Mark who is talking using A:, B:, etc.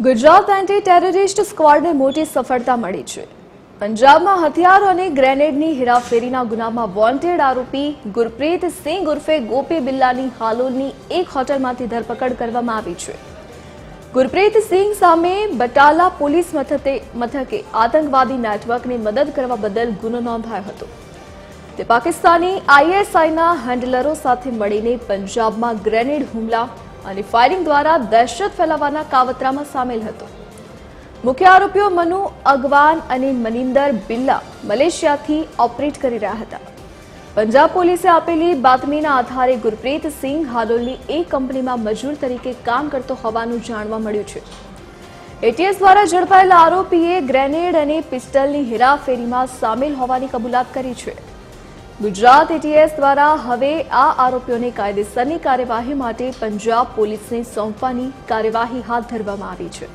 A: Gujarat anti terrorist સ્ક્વોડને મોટી સફળતા મળી છે. પંજાબમાં હથિયારો અને ગ્રેનેડની હેરાફેરીના ગુનામાં વોન્ટેડ આરોપી ગુરપ્રીત સિંહ ઉર્ફે ગોપી બિલ્લાની હાલોલની એક હોટલમાંથી ધરપકડ કરવામાં આવી છે. ગુરપ્રીત સિંહ સામે બટાલા પોલીસ મથકે આતંકવાદી નેટવર્કને મદદ કરવા બદલ ગુનો નોંધાયો હતો. તે પાકિસ્તાની આઈએસઆઈના હેન્ડલરો સાથે મળીને પંજાબમાં ગ્રેનેડ હુમલા અને ફાયરિંગ દ્વારા દહેશત ફેલાવવાના કાવતરામાં સામેલ હતો. મુખ્ય આરોપીઓ મનુ અગવાન અને મનિંદર બિલ્લા મલેશિયાથી ઓપરેટ કરી રહ્યા હતા. પંજાબ પોલીસે આપેલી બાતમીના આધારે ગુરપ્રીત સિંહ હાલોલની એક કંપનીમાં મજૂર તરીકે કામ કરતો હોવાનું જાણવા મળ્યું છે. એટીએસ દ્વારા ઝડપાયેલા આરોપીએ ગ્રેનેડ અને પિસ્ટલની હેરાફેરીમાં સામેલ હોવાની કબૂલાત કરી છે. ગુજરાત એટીએસ દ્વારા હવે આ આરોપીઓને કાયદેસરની કાર્યવાહી માટે પંજાબ પોલીસને સોંપવાની કાર્યવાહી હાથ ધરવામાં આવી છે.